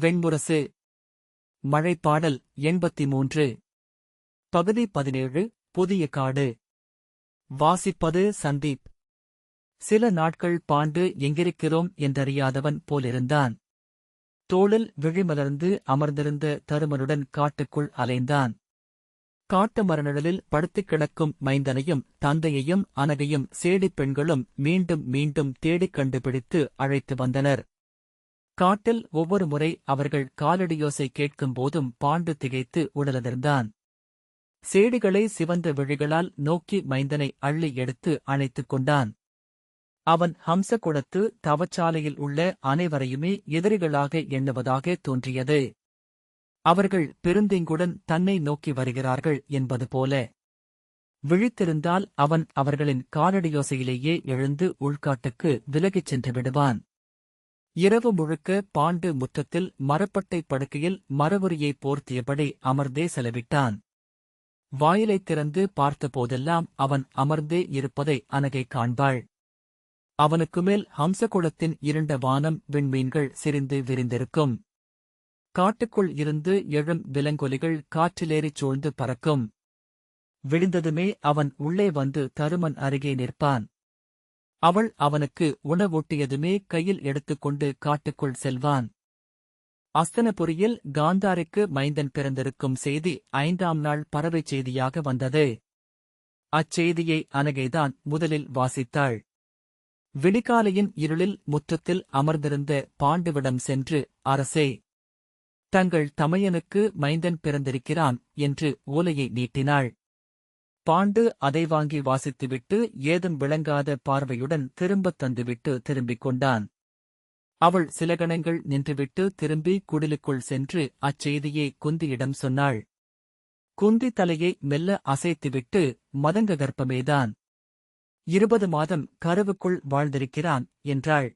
வெண்முரசு. மழைப்பாடல் எண்பத்தி மூன்று பகுதி பதினேழு புதிய காடு. வாசிப்பது சந்தீப். சில நாட்கள் பாண்டு எங்கிருக்கிறோம் என்றறியாதவன் போலிருந்தான். தோளில் விழிமலர்ந்து அமர்ந்திருந்த தருமனுடன் காட்டுக்குள் அலைந்தான். காட்டு மரநிழலில் படுத்துக் கிடக்கும் மைந்தனையும் தந்தையையும் அனகையும் சேடிப் பெண்களும் மீண்டும் மீண்டும் தேடிக் கண்டுபிடித்து அழைத்து வந்தனர். காட்டில் ஒவ்வொரு முறை அவர்கள் காலடியோசை கேட்கும் போதும் பாண்டு திகைத்து உடலதிர்ந்தான். சேடிகளை சிவந்த விழிகளால் நோக்கி மைந்தனை அள்ளி எடுத்து அணைத்துக் கொண்டான். அவன் ஹம்சகுடத்து தவச்சாலையில் உள்ள அனைவரையுமே எதிரிகளாக எண்ணுவதாக தோன்றியது. அவர்கள் பெருந்திங்குடன் தன்னை நோக்கி வருகிறார்கள் என்பது போல. விழித்திருந்தால் அவன் அவர்களின் காலடியோசையிலேயே எழுந்து உள்காட்டுக்கு விலகிச் சென்று விடுவான். இரவு முழுக்க பாண்டு முற்றத்தில் மரப்பட்டை படுக்கையில் மரவுரியைப் போர்த்தியபடி அமர்ந்தே செலவிட்டான். வாயிலைத் திறந்து பார்த்தபோதெல்லாம் அவன் அமர்ந்தே இருப்பதை அனகை காண்பாள். அவனுக்கு மேல் ஹம்சகுளத்தின் இருண்ட வானம் விண்மீன்கள் சிரிந்து விரிந்திருக்கும். காட்டுக்குள் இருந்து எழும் விலங்கொலிகள் காற்றிலேறிச் சூழ்ந்து பறக்கும். விடிந்ததுமே அவன் உள்ளே வந்து தருமன் அருகே நிற்பான். அவள் அவனுக்கு உணவூட்டியதுமே கையில் எடுத்துக்கொண்டு காட்டுக்குள் செல்வான். அஸ்தனபுரியில் காந்தாரிக்கு மைந்தன் பிறந்திருக்கும் செய்தி ஐந்தாம் நாள் பறவைச் செய்தியாக வந்தது. அச்செய்தியை அனகைதான் முதலில் வாசித்தாள். விடிகாலையின் இருளில் முற்றத்தில் அமர்ந்திருந்த பாண்டுவிடம் சென்று அரசே தங்கள் தமையனுக்கு மைந்தன் பிறந்திருக்கிறான் என்று ஓலையை நீட்டினாள். பாண்டு அதை வாங்கி வாசித்துவிட்டு ஏதும் விளங்காத பார்வையுடன் திரும்பத் தந்துவிட்டு திரும்பிக் கொண்டான். அவள் சில கணங்கள் நின்றுவிட்டு திரும்பி குடிலுக்குள் சென்று அச்செய்தியை குந்தியிடம் சொன்னாள். குந்தி தலையை மெல்ல அசைத்துவிட்டு மதங்க கர்ப்பமேதான். இருபது மாதம் கருவுக்குள் வாழ்ந்திருக்கிறான் என்றாள்.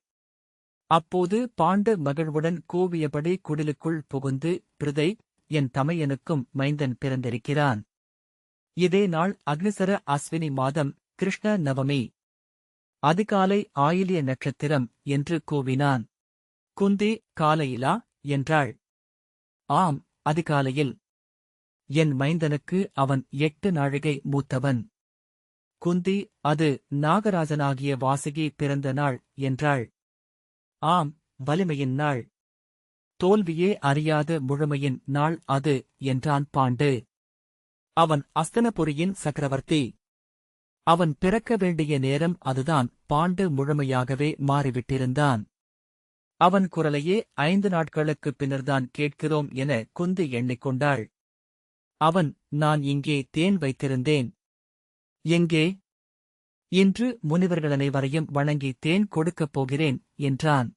அப்போது பாண்டு மகிழ்வுடன் கூவியபடி குடிலுக்குள் புகுந்து பிரிதை என் தமையனுக்கும் மைந்தன் பிறந்திருக்கிறான். இதே நாள் அக்னிசர அஸ்வினி மாதம் கிருஷ்ண நவமி. அதிகாலை ஆயிலிய நட்சத்திரம் என்று கூவினான். குந்தி காலையிலா? என்றாள். ஆம் அதிகாலையில். என் மைந்தனுக்கு அவன் எட்டு நாழிகை மூத்தவன். குந்தி அது நாகராஜனாகிய வாசகி பிறந்த நாள் என்றாள். ஆம் வலிமையின் நாள். தோல்வியே அறியாத முழுமையின் நாள் அது என்றான் பாண்டு. அவன் அஸ்தனபுரியின் சக்கரவர்த்தி. அவன் பிறக்க வேண்டிய நேரம் அதுதான் பாண்டு முழுமையாகவே மாறிவிட்டிருந்தான். அவன் குரலையே ஐந்து நாட்களுக்குப் பின்னர்தான் கேட்கிறோம் என குந்தி எண்ணிக்கொண்டாள். அவன் நான் இங்கே தேன் வைத்திருந்தேன். எங்கே? இன்று முனிவர்களனைவரையும் வணங்கி தேன் கொடுக்கப் போகிறேன் என்றான்.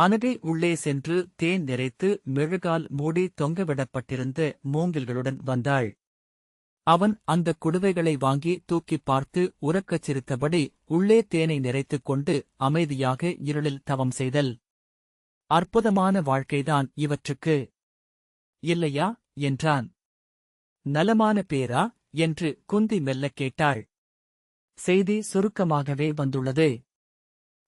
அனகை உள்ளே சென்று தேன் நிறைத்து மெழுகால் மூடி தொங்கவிடப்பட்டிருந்த மூங்கில்களுடன் வந்தாள். அவன் அந்த குடுவைகளை வாங்கி தூக்கிப் பார்த்து உறக்கச் சிரித்தபடி உள்ளே தேனை நிறைத்துக் கொண்டு அமைதியாக இருளில் தவம் செய்தல். அற்புதமான வாழ்க்கைதான் இவற்றுக்கு. இல்லையா? என்றான். நலமான பேரா? என்று குந்தி மெல்லக் கேட்டாள். செய்தி சுருக்கமாகவே வந்துள்ளது.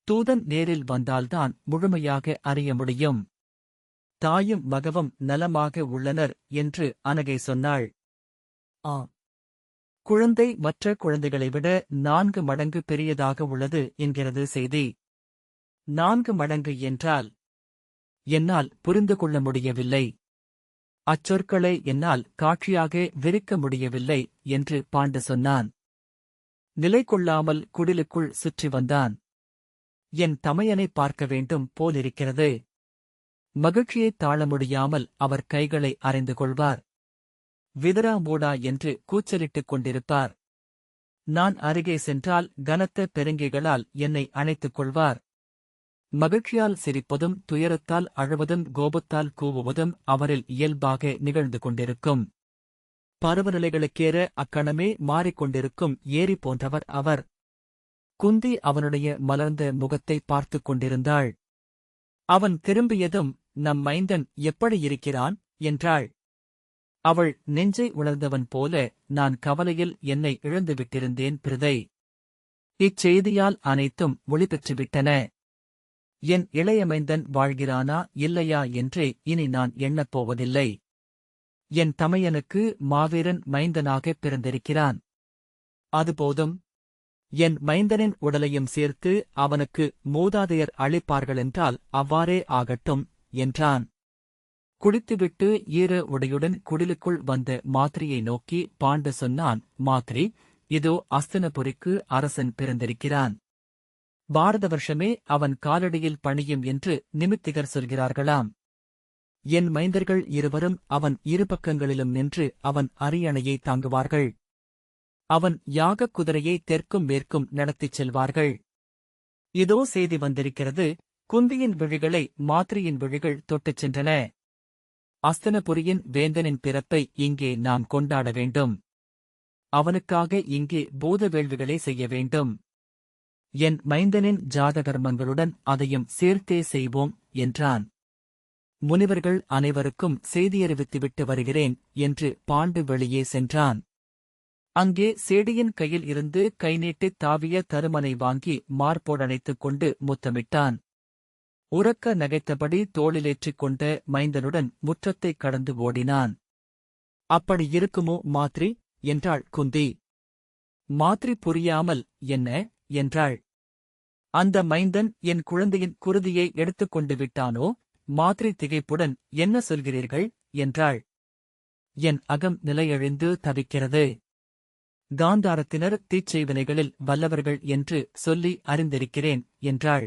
தூதன் நேரில் வந்தால்தான் முழுமையாக அறிய முடியும். தாயும் மகவும் நலமாக உள்ளனர் என்று அனகை சொன்னாள். ஆ குழந்தை மற்ற குழந்தைகளை விட நான்கு மடங்கு பெரியதாக உள்ளது என்கிறது செய்தி. நான்கு மடங்கு என்றால் என்னால் புரிந்து கொள்ள முடியவில்லை. அச்சொற்களை என்னால் காட்சியாக விரிக்க முடியவில்லை என்று பாண்டு சொன்னான். நிலை கொள்ளாமல் குடிலுக்குள் சுற்றி வந்தான். என் தமையனை பார்க்க வேண்டும் போலிருக்கிறது. மகிழ்ச்சியைத் தாழ முடியாமல் அவர் கைகளை அறைந்து கொள்வார். விதரா மூடா என்று கூச்சலிட்டுக் கொண்டிருப்பார். நான் அருகே சென்றால் கனத்த பெருங்கைகளால் என்னை அணைத்துக் கொள்வார். மகிழ்ச்சியால் சிரிப்பதும் துயரத்தால் அழுவதும் கோபத்தால் கூவுவதும் அவரில் இயல்பாக நிகழ்ந்து கொண்டிருக்கும். பருவநிலைகளுக்கேற அக்கணமே மாறிக்கொண்டிருக்கும் ஏரி போன்றவர் அவர். குந்தி அவனுடைய மலர்ந்த முகத்தை பார்த்துக் கொண்டிருந்தாள். அவன் திரும்பியதும் நம் மைந்தன் எப்படி இருக்கிறான்? என்றாள். அவள் நெஞ்சை உணர்ந்தவன் போல நான் கவலையில் என்னை இழந்துவிட்டிருந்தேன் பிரதை. இச்செய்தியால் அனைத்தும் ஒளிபெற்றுவிட்டன. என் இளையமைந்தன் வாழ்கிறானா இல்லையா என்றே இனி நான் எண்ணப் போவதில்லை என் தமையனுக்கு மாவீரன் மைந்தனாகப் பிறந்திருக்கிறான். அது போதும். என் மைந்தனின் உடலையும் சேர்த்து அவனுக்கு மூதாதையர் அளிப்பார்களென்றால் அவ்வாறே ஆகட்டும் என்றான். குளித்துவிட்டு ஈர உடையுடன் குடிலுக்குள் வந்த மாத்திரியை நோக்கி பாண்ட சொன்னான் மாத்ரி இதோ அஸ்தனபுரிக்கு அரசன் பிறந்திருக்கிறான். பாரத வருஷமே அவன் காலடியில் பணியும் என்று நிமித்திகர் சொல்கிறார்களாம். என் மைந்தர்கள் இருவரும் அவன் இரு பக்கங்களிலும் நின்று அவன் அரியணையை தாங்குவார்கள். அவன் யாகக் குதிரையை தெற்கும் மேற்கும் நடத்திச் செல்வார்கள். இதோ செய்தி வந்திருக்கிறது குந்தியின் விழிகளை மாத்திரியின் விழிகள் தொட்டுச் சென்றன. அஸ்தனபுரியின் வேந்தனின் பிறப்பை இங்கே நாம் கொண்டாட வேண்டும். அவனுக்காக இங்கே பூத வேள்விகளை செய்ய வேண்டும். என் மைந்தனின் ஜாதகர்மங்களுடன் அதையும் சேர்த்தே செய்வோம் என்றான். முனிவர்கள் அனைவருக்கும் செய்தியறிவித்துவிட்டு வருகிறேன் என்று பாண்டு வெளியே சென்றான். அங்கே சேடியின் கையில் இருந்து கைநீட்டித் தாவிய தருமனை வாங்கி மார்போடணைத்துக் கொண்டு முத்தமிட்டான். உறக்க நகைத்தபடி தோளிலேற்றிக் கொண்ட மைந்தனுடன் முற்றத்தைக் கடந்து ஓடினான். அப்படி இருக்குமோ மாத்ரி என்றாள் குந்தி. மாத்ரி புரியாமல் என்ன என்றாள். அந்த மைந்தன் என் குழந்தையின் குருதியை எடுத்துக்கொண்டு விட்டானோ? மாத்ரி திகைப்புடன் என்ன சொல்கிறீர்கள் என்றாள். என் அகம் நிலையழிந்து தவிக்கிறது. காந்தாரத்தினர் தீச்செய்வினைகளில் வல்லவர்கள் என்று சொல்லி அறிந்திருக்கிறேன் என்றாள்.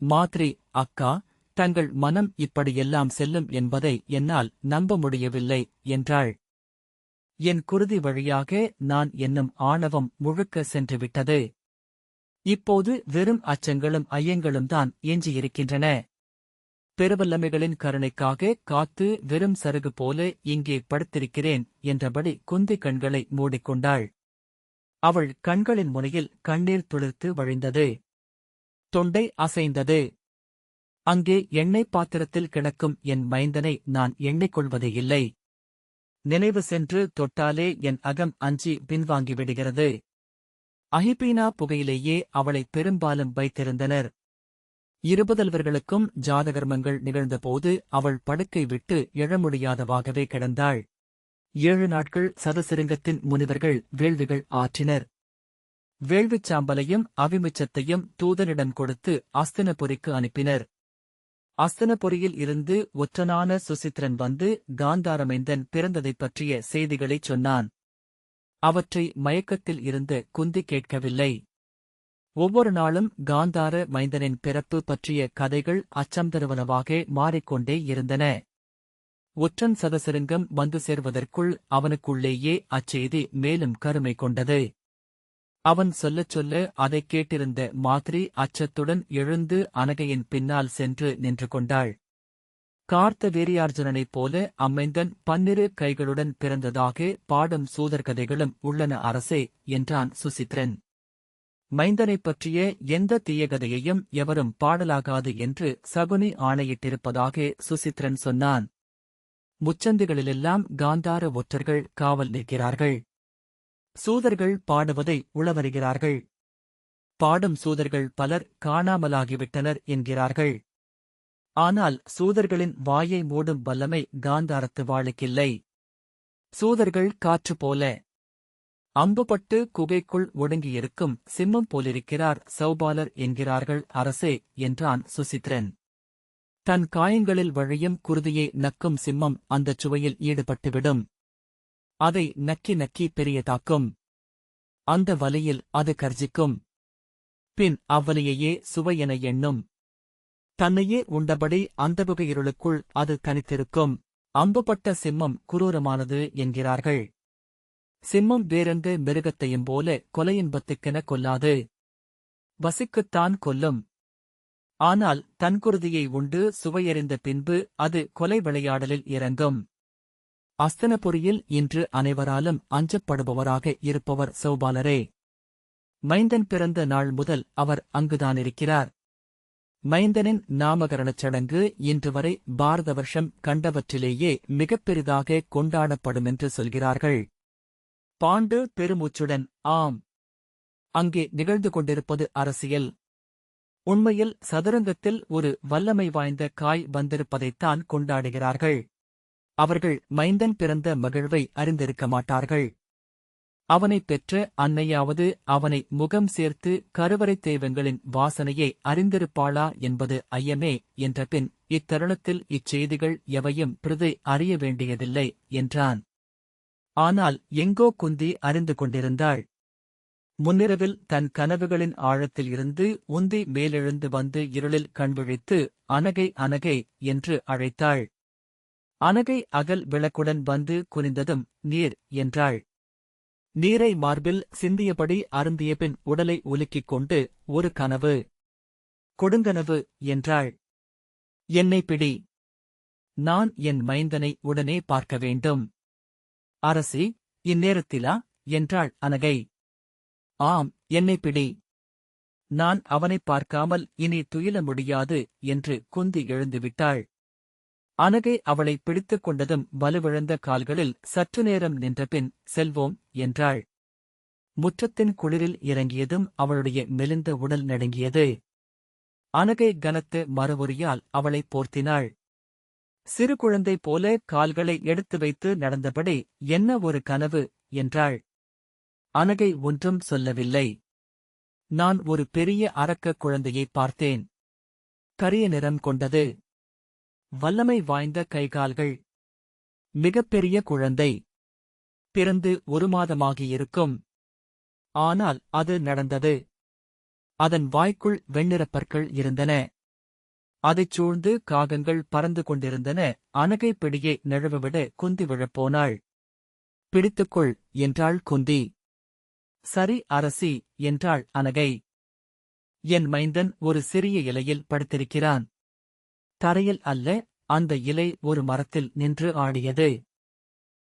மாத்ரி அக்கா தங்கள் மனம் இப்படியெல்லாம் செல்லும் என்பதை என்னால் நம்ப முடியவில்லை என்றாள். என் குருதி வழியாக நான் என்னும் ஆணவம் முழுக்க சென்றுவிட்டது. இப்போது வெறும் அச்சங்களும் ஐயங்களும் தான் எஞ்சியிருக்கின்றன பெருவல்லமைகளின் கருணைக்காக காத்து வெறும் சருகு போல இங்கே படுத்திருக்கிறேன் என்றபடி குந்தி கண்களை மூடிக்கொண்டாள். அவள் கண்களின் முனையில் கண்ணீர் துளிர்த்து வழிந்தது. தொண்டை அசைந்தது. அங்கே எண்ணெய் பாத்திரத்தில் கிடக்கும் என் மைந்தனை நான் எண்ணிக்கொள்வதே இல்லை. நினைவு சென்று தொட்டாலே என் அகம் அஞ்சி பின்வாங்கிவிடுகிறது அஹிபீனா புகையிலேயே அவளை பெரும்பாலும் வைத்திருந்தனர். இருபதல்வர்களுக்கும் ஜாதகர்மங்கள் நிகழ்ந்தபோது அவள் படுக்கை விட்டு எழ முடியாதவாகவே கிடந்தாள். ஏழு நாட்கள் சதசிருங்கத்தின் முனிவர்கள் வேள்விகள் ஆற்றினர். வேள்விச் சாம்பலையும் அவிமிச்சத்தையும் தூதனிடம் கொடுத்து அஸ்தினபுரிக்கு அனுப்பினர். அஸ்தனபுரியில் இருந்து ஒற்றனான சுசித்ரன் வந்து காந்தாரமைந்தன் பிறந்ததைப் பற்றிய செய்திகளைச் சொன்னான். அவற்றை மயக்கத்தில் இருந்து குந்தி கேட்கவில்லை. ஒவ்வொரு நாளும் காந்தார மைந்தனின் பிறப்பு பற்றிய கதைகள் அச்சம் தருவனவாக மாறிக்கொண்டே இருந்தன. ஒற்றன் சதசிருங்கம் வந்து சேர்வதற்குள் அவனுக்குள்ளேயே அச்செய்தி மேலும் கருமை கொண்டது. அவன் சொல்லச் சொல்ல அதைக் கேட்டிருந்த மாத்ரி அச்சத்துடன் எழுந்து அனகையின் பின்னால் சென்று நின்று கொண்டாள். கார்த்த வீரியார்ஜுனனைப் போல அம்மைந்தன் பன்னிரு கைகளுடன் பிறந்ததாக பாடும் சூதர்கதைகளும் உள்ளன அரசே என்றான் சுசித்ரன் மைந்தனைப் பற்றிய எந்த தீயகதையையும் எவரும் பாடலாகாது என்று சகுனி ஆணையிட்டிருப்பதாக சுசித்ரன் சொன்னான். முச்சந்திகளிலெல்லாம் காந்தார ஒற்றர்கள் காவல் நிற்கிறார்கள். சூதர்கள் பாடுவதை உளவருகிறார்கள். பாடும் சூதர்கள் பலர் காணாமலாகிவிட்டனர் என்கிறார்கள். ஆனால் சூதர்களின் வாயை மூடும் வல்லமை காந்தாரத்து வாளுக்கில்லை. சூதர்கள் காற்று போல அம்புபட்டு குகைக்குள் ஒடுங்கியிருக்கும் சிம்மம் போலிருக்கிறார் சௌபாலர் என்கிறார்கள் அரசே என்றான் சுசித்ரன் தன் காயங்களில் வழியும் குருதியை நக்கும் சிம்மம் அந்தச் சுவையில் ஈடுபட்டுவிடும். அதை நக்கி நக்கி பெரியதாக்கும். அந்த வலையில் அது கர்ஜிக்கும். பின் அவ்வலையையே சுவையென எண்ணும். தன்னையே உண்டபடி அந்த புகையிருளுக்குள் அது தனித்திருக்கும். அம்புபட்ட சிம்மம் குரூரமானது என்கிறார்கள். சிம்மம் வேறெந்த மிருகத்தையும் போல கொலையின்பத்துக்கென கொல்லாது. வசிக்குத்தான் கொல்லும். ஆனால் தன்குருதியை உண்டு சுவையறிந்த பின்பு அது கொலை விளையாடலில் இறங்கும். அஸ்தனபுரியில் இன்று அனைவராலும் அஞ்சப்படுபவராக இருப்பவர் சௌபாலரே மைந்தன் பிறந்த நாள் முதல் அவர் அங்குதானிருக்கிறார். மைந்தனின் நாமகரணச் சடங்கு இன்று வரை பாரத வருஷம் கண்டவற்றிலேயே மிகப் பெரிதாக கொண்டாடப்படுமென்று சொல்கிறார்கள். பாண்டு பெருமூச்சுடன் ஆம். அங்கே நிகழ்ந்து கொண்டிருப்பது அரசியல். உண்மையில் சதுரங்கத்தில் ஒரு வல்லமை வாய்ந்த காய் வந்திருப்பதைத்தான் கொண்டாடுகிறார்கள். அவர்கள் மைந்தன் பிறந்த மகிழ்வை அறிந்திருக்க மாட்டார்கள். அவனைப் பெற்ற அன்னையாவது அவனை முகம் சேர்த்து கருவறைத் தெய்வங்களின் வாசனையை அறிந்திருப்பாளா என்பது ஐயமே என்ற பின் இத்தருணத்தில் இச்செய்திகள் எவையும் பிரதை அறிய வேண்டியதில்லை என்றான். ஆனால் எங்கோ குந்தி அறிந்து கொண்டிருந்தாள். முன்னிரவில் தன் கனவுகளின் ஆழத்தில் இருந்து உந்தி மேலெழுந்து வந்து இருளில் கண்விழித்து அனகை அனகை என்று அழைத்தாள். அனகை அகல் விளக்குடன் வந்து குனிந்ததும் நீர் என்றாள். நீரை மார்பில் சிந்தியபடி அருந்தியபின் உடலை உலுக்கிக் கொண்டு ஒரு கனவு. கொடுங்கனவு என்றாள். என்னை பிடி. நான் என் மைந்தனை உடனே பார்க்க வேண்டும். அரசி இந்நேரத்திலா? என்றாள் அனகை. ஆம் என்னை பிடி. நான் அவனைப் பார்க்காமல் இனி துயில முடியாது என்று குந்தி எழுந்துவிட்டாள். அனகை அவளை பிடித்துக் கொண்டதும் வலுவிழந்த கால்களில் சற்று நேரம் நின்றபின் செல்வோம் என்றாள். முற்றத்தின் குளிரில் இறங்கியதும் அவளுடைய மெலிந்த உடல் நடுங்கியது. அனகை கனத்து மறுவொரியால் அவளை போர்த்தினாள். சிறு குழந்தை போல கால்களை எடுத்து வைத்து நடந்தபடி என்ன ஒரு கனவு? என்றாள். அனகை ஒன்றும் சொல்லவில்லை. நான் ஒரு பெரிய அரக்கக் குழந்தையை பார்த்தேன். கரிய நிறம் கொண்டது. வல்லமை வாய்ந்த கைகால்கள். மிகப்பெரிய குழந்தை. பிறந்து ஒரு மாதமாகியிருக்கும். ஆனால் அது நடந்தது. அதன் வாய்க்குள் வெண்ணிறப் பற்கள் இருந்தன. அதைச் சூழ்ந்து காகங்கள் பறந்து கொண்டிருந்தன. அனகை பிடியை நழுவவிட குந்தி விழப்போனாள். பிடித்துக்கொள் என்றாள் குந்தி. சரி அரசி என்றாள் அனகை. என் மைந்தன் ஒரு சிறிய இலையில் படுத்திருக்கிறான். தரையில் அல்ல அந்த இலை ஒரு மரத்தில் நின்று ஆடியது.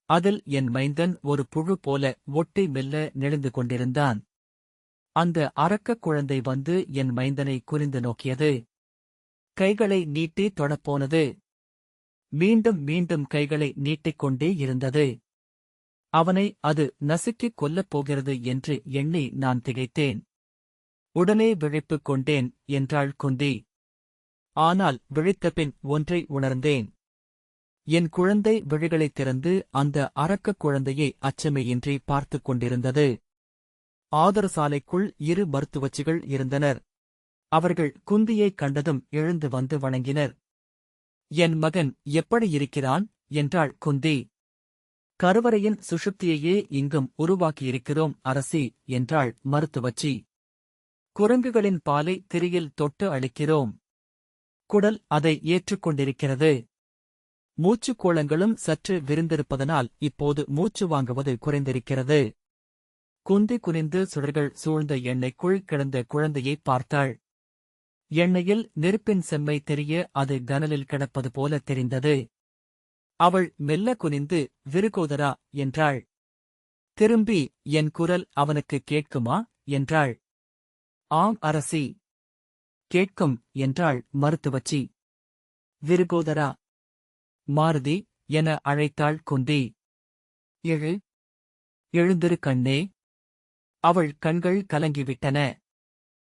அதில் என் மைந்தன் ஒரு புழு போல ஒட்டி மெல்ல நெளிந்து கொண்டிருந்தான். அந்த அரக்கக் குழந்தை வந்து என் மைந்தனை குறிந்து நோக்கியது. கைகளை நீட்டி தொடப்போனது. மீண்டும் மீண்டும் கைகளை நீட்டிக்கொண்டே இருந்தது. அவனை அது நசுக்கிக் கொல்லப் போகிறது என்று எண்ணி நான் திகைத்தேன். உடனே விழிப்புக் கொண்டேன் என்றாள் குந்தி. ஆனால் விழித்தபின் ஒன்றை உணர்ந்தேன். என் குழந்தை விழிகளைத் திறந்து அந்த அரக்கக் குழந்தையை அச்சமையின்றி பார்த்துக் கொண்டிருந்தது. ஆதரசாலைக்குள் இரு மருத்துவச்சிகள் இருந்தனர். அவர்கள் குந்தியைக் கண்டதும் எழுந்து வந்து வணங்கினர். என் மகன் எப்படி இருக்கிறான்? என்றாள் குந்தி. கருவறையின் சுஷுப்தியையே இங்கும் உருவாக்கியிருக்கிறோம் அரசி என்றாள் மருத்துவச்சி. குரங்குகளின் பாலை திரியில் தொட்டு அளிக்கிறோம் குடல் அதை ஏற்றுக்கொண்டிருக்கிறது. மூச்சுக் கோளங்களும் சற்று விரிந்திருப்பதனால் இப்போது மூச்சு வாங்குவது குறைந்திருக்கிறது. குந்தி குனிந்து சுடர்கள் சூழ்ந்த எண்ணெய்க்குள் கிடந்த குழந்தையை பார்த்தாள். எண்ணெயில் நெருப்பின் செம்மை தெரிய அது கனலில் கிடப்பது போல தெரிந்தது. அவள் மெல்ல குனிந்து விருகோதரா என்றாள். திரும்பி என் குரல் அவனுக்கு கேட்குமா? என்றாள். ஆம் அரசி. கேட்கும் என்றாள் மருத்துவச்சி. விருகோதரா மாருதி என அழைத்தாள் குந்தி. எழு எழுந்திரு கண்ணே. அவள் கண்கள் கலங்கிவிட்டன.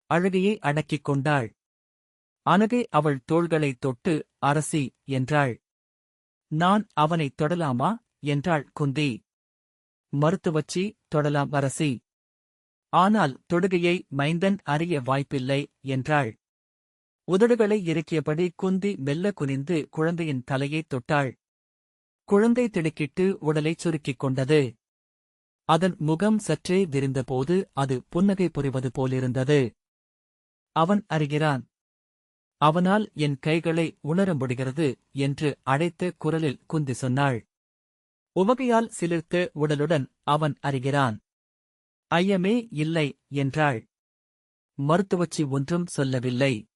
அழகையை அடக்கிக் கொண்டாள். அனகை அவள் தோள்களைத் தொட்டு அரசி என்றாள். நான் அவனைத் தொடலாமா? என்றாள் குந்தி. மருத்துவச்சி தொடலாம் அரசி. ஆனால் தொடுகையை மைந்தன் அறிய வாய்ப்பில்லை என்றாள். உதடுகளை இறுக்கியபடி குந்தி மெல்ல குனிந்து குழந்தையின் தலையைத் தொட்டாள். குழந்தை திடுக்கிட்டு உடலைச் சுருக்கிக் கொண்டது. அதன் முகம் சற்றே விரிந்தபோது அது புன்னகை புரிவது போலிருந்தது. அவன் அறிகிறான் அவனால் என் கைகளை உணர முடிகிறது என்று அழைத்த குரலில் குந்தி சொன்னாள். உவகையால் சிலிர்த்த உடலுடன் அவன் அறிகிறான் ஐயமே இல்லை என்றாள். மருத்துவச்சி ஒன்றும் சொல்லவில்லை.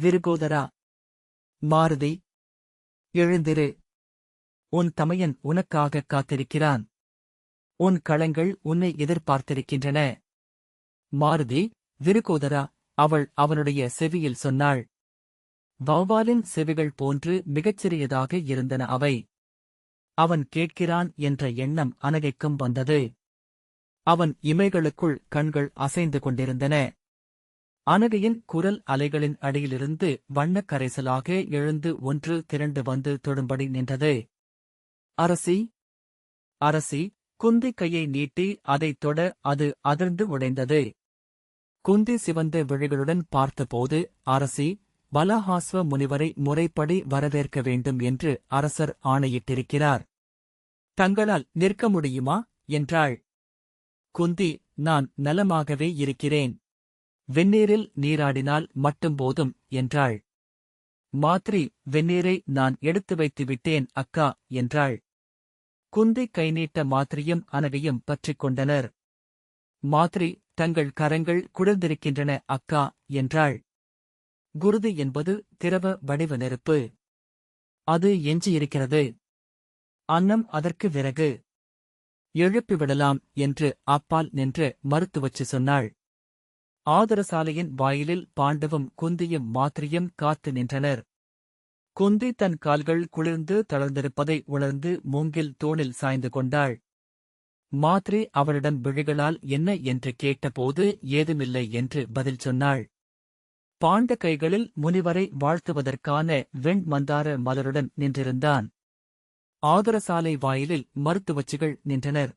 விருகோதரா. மாருதி எழுந்திரு. உன் தமையன் உனக்காகக் காத்திருக்கிறான். உன் களங்கள் உன்னை எதிர்பார்த்திருக்கின்றன. மாருதி விருகோதரா அவள் அவனுடைய செவியில் சொன்னாள். வௌவாலின் செவிகள் போன்று மிகச்சிறியதாக இருந்தன அவை. அவன் கேட்கிறான் என்ற எண்ணம் அனகைக்கும் வந்தது. அவன் இமைகளுக்குள் கண்கள் அசைந்து கொண்டிருந்தன. அனகையின் குரல் அலைகளின் அடியிலிருந்து வண்ணக் கரைசலாக எழுந்து ஒன்று திரண்டு வந்து தொடும்படி நின்றது. அரசி அரசி குந்தி கையை நீட்டி அதைத் தொட அது அதிர்ந்து உடைந்தது குந்தி சிவந்த விழிகளுடன் பார்த்தபோது அரசி பலஹாஸ்வ முனிவரை முறைப்படி வரவேற்க வேண்டும் என்று அரசர் ஆணையிட்டிருக்கிறார். தங்களால் நிற்க முடியுமா? என்றாள். குந்தி நான் நலமாகவே இருக்கிறேன். வெந்நீரில் நீராடினால் மட்டும் போதும் என்றாள். மாத்ரி வெந்நீரை நான் எடுத்து வைத்து விட்டேன் அக்கா என்றாள். குந்தி கை நீட்ட அனவியும் பற்றிக் கொண்டனர். மாத்ரி தங்கள் கரங்கள் குளிர்ந்திருக்கின்றன அக்கா என்றாள். குருதி என்பது திரவ வடிவ நெருப்பு. அது எஞ்சியிருக்கிறது. அன்னம் அதற்கு விறகு. எழுப்பிவிடலாம் என்று அப்பால் நின்று மருத்துவச்சு சொன்னாள். ஆதரசாலையின் வாயிலில் பாண்டவும் குந்தியும் மாத்திரியும் காத்து நின்றனர். குந்தி தன் கால்கள் குளிர்ந்து தளர்ந்திருப்பதை உணர்ந்து மூங்கில் தோளில் சாய்ந்து கொண்டாள். மாத்ரி அவளிடம் விழிகளால் என்ன என்று கேட்டபோது ஏதுமில்லை என்று பதில் சொன்னாள். பாண்ட கைகளில் முனிவரை வாழ்த்துவதற்கான வெண் மந்தார மலருடன் நின்றிருந்தான். ஆதரசாலை வாயிலில் மருத்துவச்சிகள் நின்றனர்.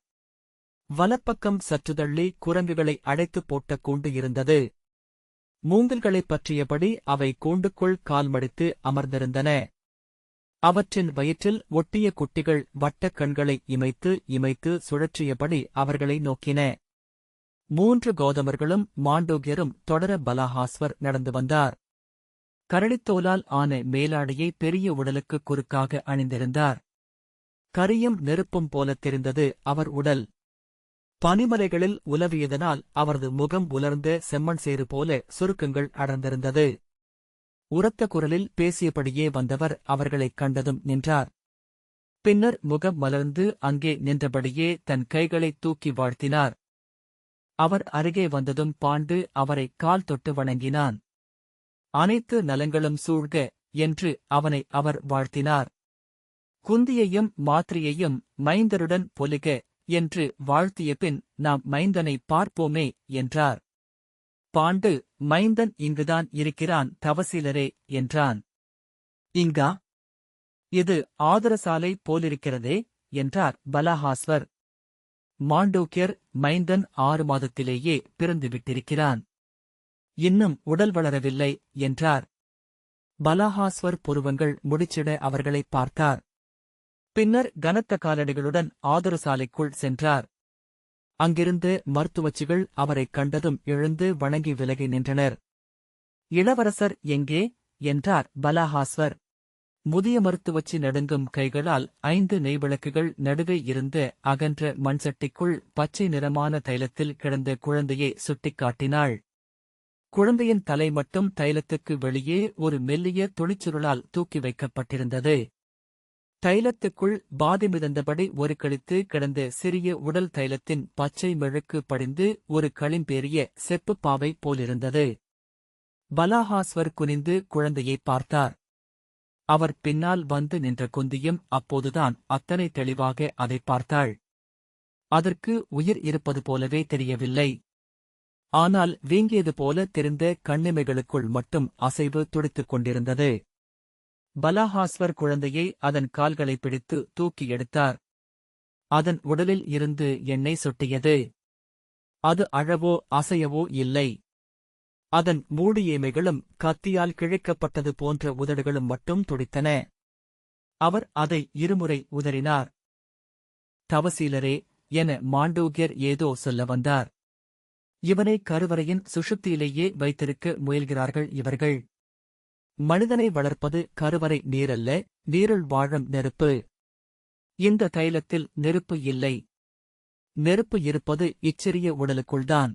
வலப்பக்கம் சற்றுதள்ளி குரங்குகளை அடைத்துப் போட்ட கூண்டு இருந்தது. மூங்கில்களைப் பற்றியபடி அவை கூண்டுக்குள் கால் மடித்து அமர்ந்திருந்தன. அவற்றின் வயிற்றில் ஒட்டிய குட்டிகள் வட்டக் கண்களை இமைத்து இமைத்து சுழற்றியபடி அவர்களை நோக்கின. மூன்று கோதமர்களும் மாண்டோகியரும் தொடர பலாஹாஸ்வர் நடந்து வந்தார். கரடித்தோலால் ஆன மேலாடையை பெரிய உடலுக்கு குறுக்காக அணிந்திருந்தார். கரியும் நெருப்பும் போலத் தெரிந்தது அவர் உடல். பனிமலைகளில் உலவியதனால் அவரது முகம் உலர்ந்த செம்மண் சேறு போல சுருக்கங்கள் அடர்ந்திருந்தது. உரத்த குரலில் பேசியபடியே வந்தவர் அவர்களைக் கண்டதும் நின்றார். பின்னர் முகம் மலர்ந்து அங்கே நின்றபடியே தன் கைகளைத் தூக்கி வாழ்த்தினார். அவர் அருகே வந்ததும் பாண்டு அவரை கால் தொட்டு வணங்கினான். அனைத்து நலங்களும் சூழ்க என்று அவனை அவர் வாழ்த்தினார். குந்தியையும் மாத்திரியையும் மைந்தருடன் பொலிக என்று வாழ்த்திய பின் நாம் மைந்தனை பார்ப்போமே என்றார். பாண்டு மைந்தன் இங்குதான் இருக்கிறான் தவசீலரே என்றான். இங்கா? இது ஆதரசாலை போலிருக்கிறதே என்றார் பலஹாஸ்வர் மாண்டோக்கியர் மைந்தன் ஆறு மாதத்திலேயே பிறந்துவிட்டிருக்கிறான். இன்னும் உடல் வளரவில்லை என்றார். பலஹாஸ்வர் புருவங்கள் முடிச்சிட அவர்களைப் பார்த்தார். பின்னர் கனத்த காலடிகளுடன் ஆதரசாலைக்குள் சென்றார். அங்கிருந்து மருத்துவச்சிகள் அவரைக் கண்டதும் எழுந்து வணங்கி விலகி நின்றனர். இளவரசர் எங்கே? என்றார் பலாஹாஸ்வர் முதிய மருத்துவச்சி நடுங்கும் கைகளால் ஐந்து நெய்விளக்குகள் நடுவே இருந்து அகன்ற மண்சட்டிக்குள் பச்சை நிறமான தைலத்தில் கிடந்த குழந்தையை சுட்டிக்காட்டினாள். குழந்தையின் தலை மட்டும் தைலத்துக்கு வெளியே ஒரு மெல்லிய துணிச்சுருளால் தூக்கி வைக்கப்பட்டிருந்தது. தைலத்துக்குள் பாதி மிதந்தபடி ஒரு கழித்து கிடந்த சிறிய உடல் தைலத்தின் பச்சை மெழுக்கு படிந்து ஒரு களிம்பேறிய செப்புப் பாவை போலிருந்தது. பலாஹாஸ்வர் குனிந்து குழந்தையை பார்த்தார். அவர் பின்னால் வந்து நின்ற குந்தியும் அப்போதுதான் அத்தனை தெளிவாக அதை பார்த்தாள். அதற்கு உயிர் இருப்பது போலவே தெரியவில்லை. ஆனால் வீங்கியது போல தெரிந்த கண்ணிமைகளுக்குள் மட்டும் அசைவு துடித்துக் கொண்டிருந்தது. பலாஹாஸ்வர் குழந்தையை அதன் கால்களை பிடித்து தூக்கி எடுத்தார். அதன் உடலில் இருந்து எண்ணெய் சொட்டியது. அது அழவோ அசையவோ இல்லை. அதன் மூடியேமைகளும் கத்தியால் கிழைக்கப்பட்டது போன்ற உதடுகளும் மட்டும் துடித்தன. அவர் அதை இருமுறை உதறினார். தவசீலரே என மாண்டூகியர் ஏதோ சொல்ல வந்தார். இவனை கருவறையின் சுஷுப்தியிலேயே வைத்திருக்க முயல்கிறார்கள் இவர்கள். மனிதனை வளர்ப்பது கருவறை நீரல்ல நீருள் வாழும் நெருப்பு. இந்த தைலத்தில் நெருப்பு இல்லை. நெருப்பு இருப்பது இச்சிறிய உடலுக்குள்தான்.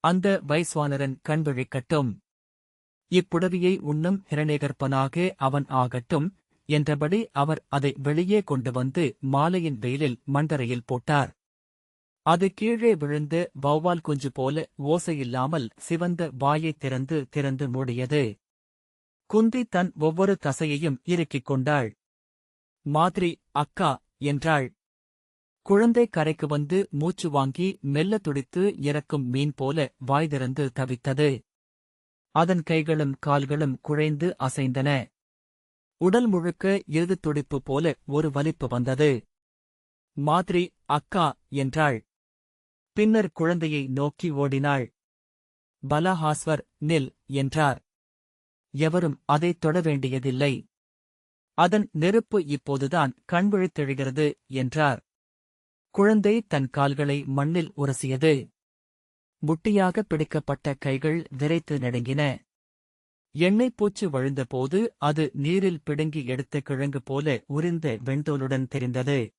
அந்த வைஸ்வானரன் கண்விழிக்கட்டும் இப்புடவியை உண்ணும் ஹிரணேகற்பனாக அவன் ஆகட்டும் என்றபடி அவர் அதை வெளியே கொண்டு வந்து மாலையின் வெயிலில் மண்டரையில் போட்டார். அது கீழே விழுந்து வௌவால் குஞ்சு போல ஓசையில்லாமல் சிவந்த வாயைத் திறந்து திறந்து மூடியது. குந்தி தன் ஒவ்வொரு தசையையும் இறுக்கிக் கொண்டாள். மாதிரி அக்கா என்றாள். குழந்தை கரைக்கு வந்து மூச்சு வாங்கி மெல்ல துடித்து இறக்கும் மீன் போல வாய் திறந்து தவித்தது. அதன் கைகளும் கால்களும் குழைந்து அசைந்தன. உடல் முழுக்க இறுதி துடிப்பு போல ஒரு வலிப்பு வந்தது. மாதிரி அக்கா என்றாள். பின்னர் குழந்தையை நோக்கி ஓடினாள். பலஹாஸ்வர் நில் என்றார். எவரும் அதைத் தொட வேண்டியதில்லை அதன் நெருப்பு இப்போதுதான் கண்விழித்தெழுகிறது என்றார். குழந்தை தன் கால்களை மண்ணில் உரசியது. முட்டியாக பிடிக்கப்பட்ட கைகள் விரைத்து நடுங்கின. எண்ணெய் பூச்சு வழிந்தபோது அது நீரில் பிடுங்கி எடுத்த கிழங்கு போல உரிந்த வெண்தோலுடன் தெரிந்தது.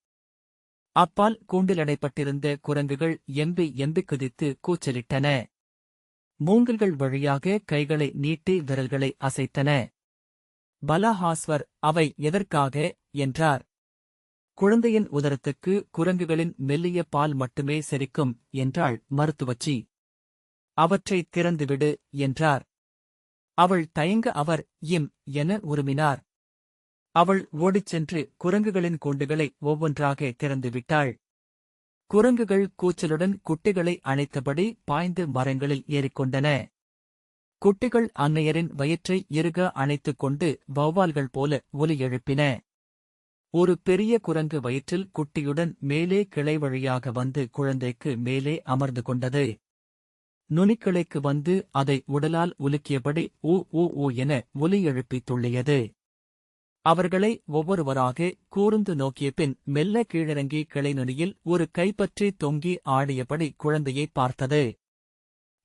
அப்பால் கூண்டிலடைப்பட்டிருந்த குரங்குகள் எம்பி எம்பி குதித்து கூச்சலிட்டன. மூங்கில்கள் வழியாக கைகளை நீட்டி விரல்களை அசைத்தன. பலஹாஸ்வர் அவை எதற்காக? என்றார். குழந்தையின் உதரத்துக்கு குரங்குகளின் மெல்லிய பால் மட்டுமே செரிக்கும் என்றாள் மருத்துவச்சி. அவற்றை திறந்துவிடு என்றார். அவள் தயங்க அவர் இம் என உருமினார். அவள் ஓடிச் சென்று குரங்குகளின் கூண்டுகளை ஒவ்வொன்றாக திறந்துவிட்டாள். குரங்குகள் கூச்சலுடன் குட்டிகளை அணைத்தபடி பாய்ந்து மரங்களில் ஏறிக்கொண்டன. குட்டிகள் அன்னையரின் வயிற்றை இறுக அணைத்துக் கொண்டு வௌவால்கள் போல ஒலி எழுப்பின. ஒரு பெரிய குரங்கு வயிற்றில் குட்டியுடன் மேலே கிளை வழியாக வந்து குழந்தைக்கு மேலே அமர்ந்து கொண்டது. நுனிக்கிளைக்கு வந்து அதை உடலால் உலுக்கியபடி ஊ ஊ ஊ என ஒலி எழுப்பித் துள்ளியது. அவர்களை ஒவ்வொருவராக கூர்ந்து நோக்கிய பின் மெல்ல கீழிறங்கி கிளைநுனியில் ஒரு கைப்பற்றி தொங்கி ஆடியபடி குழந்தையை பார்த்தது.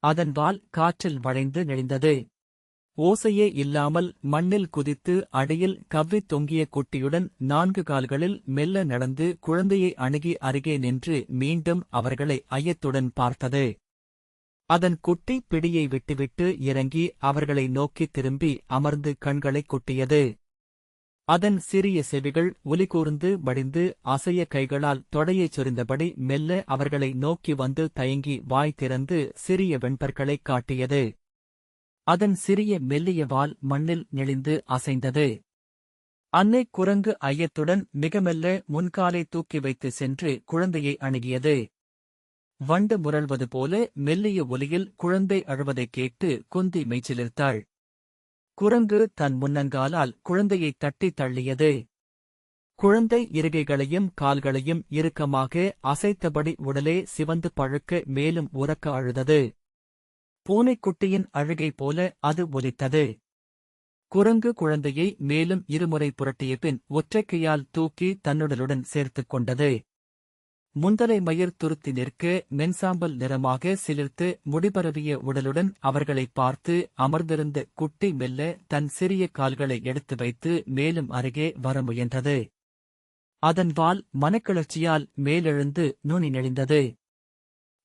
அதன் வால் காற்றில் வளைந்து நெளிந்தது. ஓசையே இல்லாமல் மண்ணில் குதித்து அடியில் கவ்வித் தொங்கிய குட்டியுடன் நான்கு கால்களில் மெல்ல நடந்து குழந்தையை அணுகி அருகே நின்று மீண்டும் அவர்களை ஐயத்துடன் பார்த்தது. அதன் குட்டி பிடியை விட்டுவிட்டு இறங்கி அவர்களை நோக்கித் திரும்பி அமர்ந்து கண்களைக் கொட்டியது. அதன் சிறிய செவிகள் ஒலிகூர்ந்து வடிந்து அசைய கைகளால் தொடையைச் சொரிந்தபடி மெல்ல அவர்களை நோக்கி வந்து தயங்கி வாய் திறந்து சிறிய வெண்பற்களைக் காட்டியது. அதன் சிறிய மெல்லிய வால் மண்ணில் நெளிந்து அசைந்தது. அன்னை குரங்கு ஐயத்துடன் மிக மெல்ல முன்காலை தூக்கி வைத்து சென்று குழந்தையை அணுகியது. வண்டு முரள்வது போல மெல்லிய ஒலியில் குழந்தை அழுவதைக் கேட்டு குந்தி மெய்ச்சிலிருத்தாள். குரங்கு தன் முன்னங்காலால் குழந்தையை தட்டித் தள்ளியது. குழந்தை இருகைகளையும் கால்களையும் இறுக்கமாக அசைத்தபடி உடலே சிவந்து பழுக்க மேலும் உறக்க அழுதது. பூனைக்குட்டியின் அழுகை போல அது ஒலித்தது. குரங்கு குழந்தையை மேலும் இருமுறை புரட்டிய பின் ஒற்றைக்கையால் தூக்கி தன்னுடலுடன் சேர்த்துக் கொண்டது. முந்தலை மயிர் துருத்தி நிற்க மென்சாம்பல் நிறமாக சிலிர்த்து முடிபரவிய உடலுடன் அவர்களை பார்த்து அமர்ந்திருந்த குட்டி மெல்ல தன் சிறிய கால்களை எடுத்து வைத்து மேலும் அருகே வர முயன்றது. அதன் வால் மனக்கிளர்ச்சியால் மேலெழுந்து நுனி நெளிந்தது.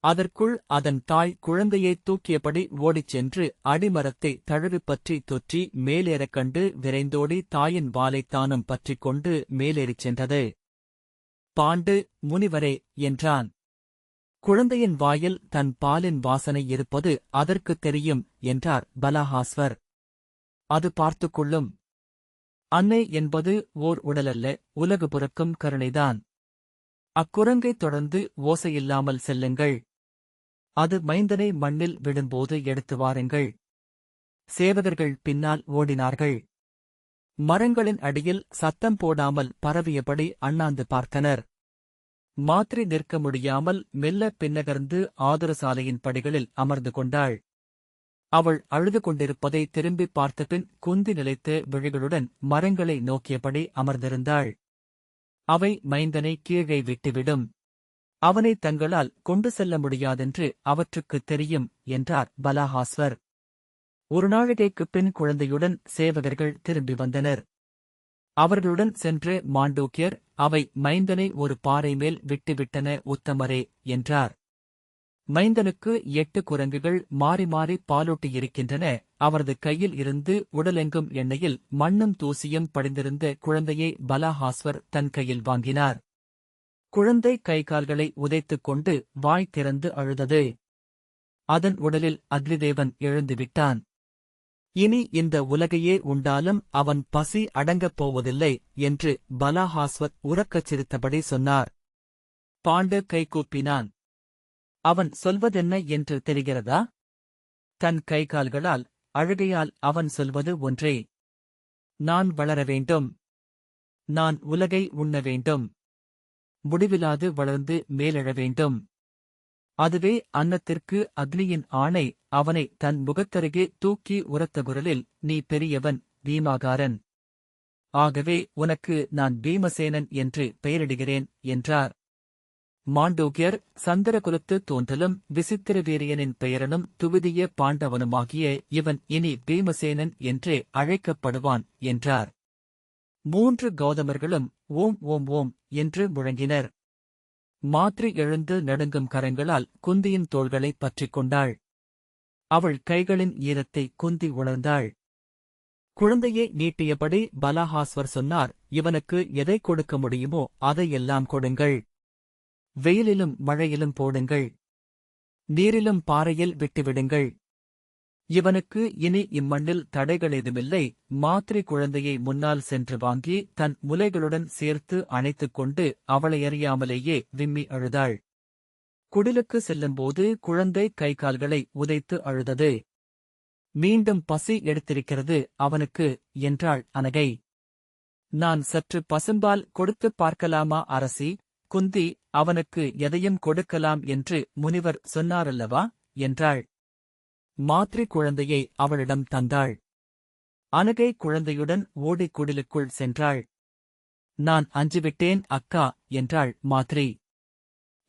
அதற்குள் அதன் தாய் குழந்தையை தூக்கியபடி ஓடிச் சென்று அடிமரத்தை தழுவிப் பற்றி தொற்றி மேலேறக் கண்டு விரைந்தோடி தாயின் வாலைத் தானும் பற்றிக் கொண்டு மேலேறிச் சென்றது. பாண்டு முனிவரே என்றான். குழந்தையின் வாயில் தன் பாலின் வாசனை இருப்பது அதற்குத் தெரியும் என்றார் பலஹாஸ்வர். அது பார்த்துக் கொள்ளும் அன்னை என்பது ஓர் உடலல்ல உலகு புறக்கும் கருணைதான். அக்குரங்கைத் தொடர்ந்து ஓசையில்லாமல் செல்லுங்கள். அது மைந்தனை மண்ணில் விடும்போது எடுத்து வாருங்கள். சேவகர்கள் பின்னால் ஓடினார்கள். மரங்களின் அடியில் சத்தம் போடாமல் பரவியபடி அண்ணாந்து பார்த்தனர். மாத்திரை நிற்க முடியாமல் மெல்ல பின்னகர்ந்து ஆதரசாலையின் படிகளில் அமர்ந்து கொண்டாள். அவள் அழுது கொண்டிருப்பதை திரும்பிப் பார்த்தபின் குந்தி நிலைத்து விழிகளுடன் மரங்களை நோக்கியபடி அமர்ந்திருந்தாள். அவை மைந்தனை கீழே விட்டுவிடும். அவனை தங்களால் கொண்டு செல்ல முடியாதென்று அவற்றுக்குத் தெரியும் என்றார் பலாஹாஸ்வர். ஒரு நாழிகைக்குப் பின் குழந்தையுடன் சேவகர்கள் திரும்பி வந்தனர். அவர்களுடன் சென்று மாண்டூக்கியர் அவை மைந்தனை ஒரு பாறை மேல் விட்டுவிட்டன உத்தமரே என்றார். மைந்தனுக்கு எட்டு குரங்குகள் மாறி மாறி பாலூட்டியிருக்கின்றன. அவரது கையில் இருந்து உடலெங்கும் எண்ணெயில் மண்ணும் தூசியும் படிந்திருந்த குழந்தையை பலாஹாஸ்வர் தன் கையில் வாங்கினார். குழந்தை கை கால்களை உதைத்துக் கொண்டு வாய் திறந்து அழுதது. அதன் உடலில் அக்னிதேவன் எழுந்துவிட்டான். இனி இந்த உலகையே உண்டாலும் அவன் பசி அடங்கப் போவதில்லை என்று பலாஹாஸ்வத் உறக்கச் சிரித்தபடி சொன்னார். பாண்டு கைகூப்பினான் அவன் சொல்வதென்ன என்று தெரிகிறதா? தன் கைகால்களால் அழுகையால் அவன் சொல்வது ஒன்றே. நான் வளர வேண்டும். நான் உலகை உண்ண வேண்டும். முடிவிலாது வளர்ந்து மேலெழ வேண்டும். அதுவே அன்னத்திற்கு அக்னியின் ஆணை அவனை தன் முகத்தருகே தூக்கி உரத்த குரலில் நீ பெரியவன் பீமாகாரன் ஆகவே உனக்கு நான் பீமசேனன் என்று பெயரிடுகிறேன் என்றார். மாண்டோக்கியர் சந்திரகுலத்து தோன்றலும் விசித்திர வீரியனின் பெயரனும் துவிதிய பாண்டவனுமாகிய இவன் இனி பீமசேனன் என்றே அழைக்கப்படுவான் என்றார். மூன்று கௌதமர்களும் ஓம் ஓம் ஓம் என்று முழங்கினர். மாத்ரி எழுந்து நடுங்கும் கரங்களால் குந்தியின் தோள்களை பற்றிக் கொண்டாள். அவள் கைகளின் ஈரத்தை குந்தி உணர்ந்தாள் குழந்தையை நீட்டியபடி பலாஹாஸ்வர் சொன்னார் இவனுக்கு எதை கொடுக்க முடியுமோ அதையெல்லாம் கொடுங்கள். வெயிலிலும் மழையிலும் போடுங்கள். நீரிலும் பாறையில் விட்டுவிடுங்கள். இவனுக்கு இனி இம்மண்ணில் தடைகள் ஏதுமில்லை மாத்திரை குழந்தையை முன்னால் சென்று வாங்கி தன் முலைகளுடன் சேர்த்து அணைத்துக் கொண்டு அவளை அறியாமலேயே விம்மி அழுதாள். குடிலுக்கு செல்லும்போது குழந்தை கை கால்களை உதைத்து அழுதது. மீண்டும் பசி எடுத்திருக்கிறது அவனுக்கு என்றாள் அனகை. நான் சற்று பசும்பால் கொடுத்துப் பார்க்கலாமா அரசி? குந்தி அவனுக்கு எதையும் கொடுக்கலாம் என்று முனிவர் சொன்னாரல்லவா? என்றாள். மாத்ரி குழந்தையை அவளிடம் தந்தாள். அனகை குழந்தையுடன் ஓடிக் குடிலுக்குள் சென்றாள். நான் அஞ்சுவிட்டேன் அக்கா என்றாள் மாத்ரி.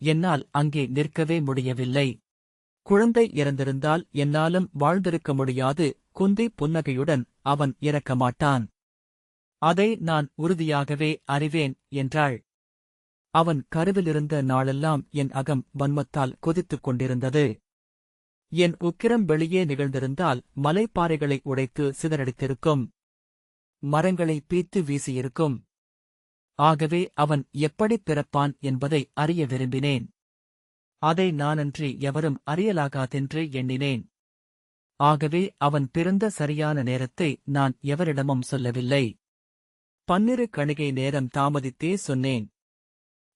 என்னால் அங்கே நிற்கவே முடியவில்லை. குழந்தை இறந்திருந்தால் என்னாலும் வாழ்ந்திருக்க முடியாது குந்தி புன்னகையுடன் அவன் இறக்க மாட்டான். அதை நான் உறுதியாகவே அறிவேன் என்றாள். அவன் கருவிலிருந்த நாளெல்லாம் என் அகம் வன்மத்தால் கொதித்துக் கொண்டிருந்தது. என் உக்கிரம் வெளியே நிகழ்ந்திருந்தால் மலைப்பாறைகளை உடைத்து சிதறடித்திருக்கும். மரங்களை பீத்து வீசியிருக்கும். ஆகவே அவன் எப்படிப் பிறப்பான் என்பதை அறிய விரும்பினேன். அதை நானன்றி எவரும் அறியலாகாதென்று எண்ணினேன். ஆகவே அவன் பிறந்த சரியான நேரத்தை நான் எவரிடமும் சொல்லவில்லை. பன்னிரு கணிகை நேரம் தாமதித்தே சொன்னேன்.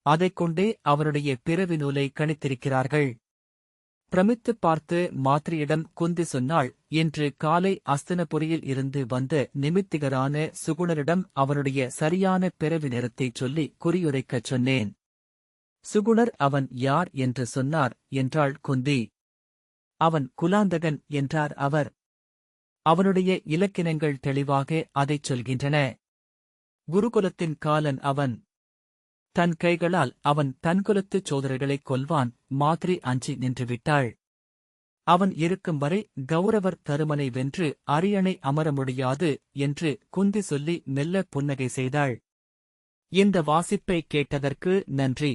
அதைக் கொண்டே அவருடைய பிறவி நூலை கணித்திருக்கிறார்கள். பிரமித்துப் பார்த்து மாத்ரியிடம் குந்தி சொன்னாள் இன்று காலை அஸ்தனபுரியில் இருந்து வந்த நிமித்திகரான சுகுணரிடம் அவருடைய சரியான பிறவி நேரத்தைச் சொல்லி குறியுரைக்கச் சொன்னேன். சுகுணர் அவன் யார் என்று சொன்னார் என்றாள் குந்தி. அவன் குலாந்தகன் என்றார் அவர். அவனுடைய இலக்கினங்கள் தெளிவாக அதைச் சொல்கின்றன. குருகுலத்தின் காலன் அவன் தன் கைகளால் அவன் தன்குலத்துச் சோதரர்களைக் கொல்வான் மாதிரி அஞ்சி நின்றுவிட்டாள் அவன் இருக்கும் வரை கௌரவர் தருமனை வென்று அரியணை அமர முடியாது என்று குந்தி சொல்லி மெல்ல புன்னகை செய்தாள். இந்த வாசிப்பை கேட்டதற்கு நன்றி.